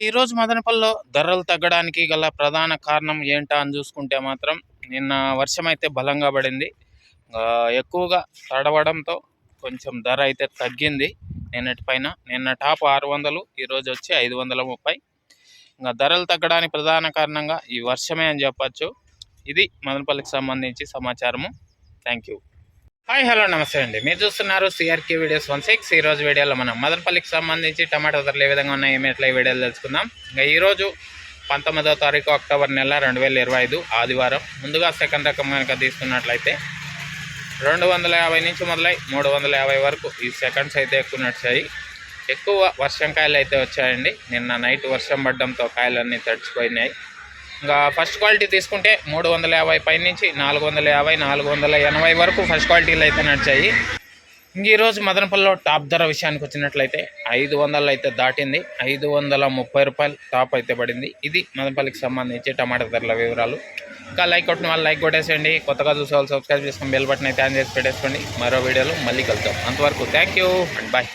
ఈరోజు మదనపల్లిలో ధరలు తగ్గడానికి గల ప్రధాన కారణం ఏంటా అని చూసుకుంటే మాత్రం నిన్న వర్షం అయితే బలంగా పడింది. ఎక్కువగా తడవడంతో కొంచెం ధర అయితే తగ్గింది. నిన్నటి పైన నిన్న టాప్ ఆరు వందలు ఈరోజు వచ్చి ఐదు వందల ముప్పై. ఇంకా ధరలు తగ్గడానికి ప్రధాన కారణంగా ఈ వర్షమే అని చెప్పచ్చు. ఇది మదనపల్లికి సంబంధించి సమాచారము. Thank you. హాయ్ హలో నమస్తే అండి. మీరు చూస్తున్నారు సిఆర్కే వీడియోస్ వన్ సిక్స్ ఈ రోజు వీడియోలో మనం మదనపల్లికి సంబంధించి టమాటా ధరలు ఏ విధంగా ఉన్నాయి ఏమి ఈ వీడియోలు తెలుసుకుందాం. ఇంకా ఈరోజు పంతొమ్మిదవ తారీఖు అక్టోబర్ నెల రెండు వేల ఇరవై ఐదు ఆదివారం. ముందుగా సెకండ్ రకం కనుక తీసుకున్నట్లయితే రెండు వందల యాభై నుంచి మొదలై మూడు వందల యాభై వరకు ఈ సెకండ్స్ అయితే ఎక్కువ నడిచాయి. ఎక్కువ వర్షం కాయలు అయితే వచ్చాయండి. నిన్న నైట్ వర్షం పడడంతో కాయలన్నీ తడిచిపోయినాయి. ఇంకా ఫస్ట్ క్వాలిటీ తీసుకుంటే మూడు వందల యాభై పై నుంచి నాలుగు వందల యాభై నాలుగు వందల ఎనభై వరకు ఫస్ట్ క్వాలిటీలు అయితే నడిచాయి. ఇంక ఈరోజు మదనపల్లిలో టాప్ ధర విషయానికి వచ్చినట్లయితే ఐదు వందలు అయితే దాటింది. ఐదు వందల ముప్పై రూపాయలు టాప్ అయితే పడింది. ఇది మదనపల్లికి సంబంధించి టమాటా ధరల వివరాలు. ఇంకా లైక్ కొట్టిన వాళ్ళు లైక్ కొట్టేసేయండి. కొత్తగా చూసేవాళ్ళు సబ్స్క్రైబ్ చేసుకొని బెల్ బటన్ అయితే ఆన్ చేసి పెట్టేసుకోండి. మరో వీడియోలో మళ్ళీ కలుద్దాం. అంతవరకు థ్యాంక్ యూ అండ్ బాయ్.